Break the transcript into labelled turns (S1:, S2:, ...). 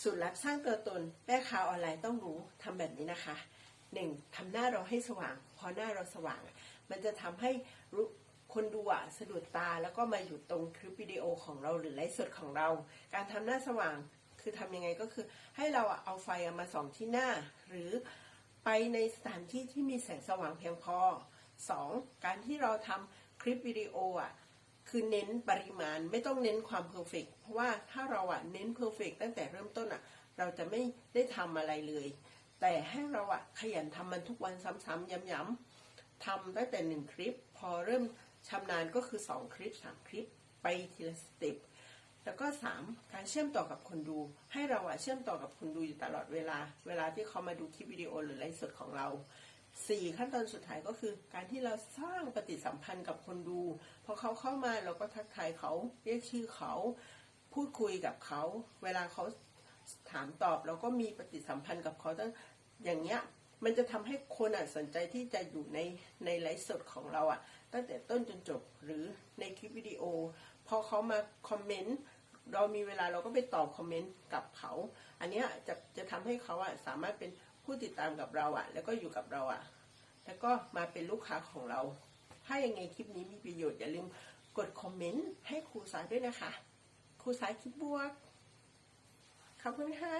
S1: สูตรลับสร้างตัวตนแม่ค้าออนไลน์ต้องรู้ทำแบบนี้นะคะหนึ่งทำหน้าเราให้สว่าง พอหน้าเราสว่าง มันจะทำให้คนดูอะสะดุดตาแล้วก็มาอยู่ตรงคลิปวิดีโอของเราหรือไลฟ์สดของเรา การทำหน้าสว่างคือทำยังไงก็คือ ให้เราเอาไฟอะมาส่องที่หน้า หรือไปในสถานที่ที่มีแสงสว่างเพียงพอสองการที่เราทำคลิปวิดีโออะ คือเน้นปริมาณไม่ต้องเน้นความเพอร์เฟกเพราะว่าถ้าเราอะเน้นเพอร์เฟกตั้งแต่เริ่มต้นอะเราจะไม่ได้ทำอะไรเลย แต่ให้เราอะขยันทำมันทุกวันซ้ำๆย้ำๆทำตั้งแต่หนึ่งคลิป พอเริ่มชำนาญก็คือสองคลิปสามคลิปไปทีละสเต็ปแล้วก็สามการเชื่อมต่อกับคนดู ให้เราอะเชื่อมต่อกับคนดูอยู่ตลอดเวลา เวลาที่เขามาดูคลิปวิดีโอหรือไลฟ์สดของเรา สี่ขั้นตอนสุดท้ายก็คือการที่เราสร้างปฏิสัมพันธ์กับคนดู พอเขาเข้ามาเราก็ทักทายเขาเรียกชื่อเขาพูดคุยกับเขา เวลาเขาถามตอบเราก็มีปฏิสัมพันธ์กับเขาตั้งอย่างเงี้ยมันจะทำให้คนอะสนใจที่จะอยู่ในในไลฟ์สดของเราอะ ตั้งแต่ต้นจนจบหรือในคลิปวิดีโอ พอเขามาคอมเมนต์เรามีเวลาเราก็ไปตอบคอมเมนต์กับเขา อันเนี้ยจะจะทำให้เขาอะสามารถเป็น ผู้ติดตามกับเราอะ แล้วก็อยู่กับเราอะ แล้วก็มาเป็นลูกค้าของเรา ถ้ายังไงคลิปนี้มีประโยชน์อย่าลืมกดคอมเมนต์ให้ครูสายด้วยนะคะ ครูสายคิดบวกขอบคุณค่ะ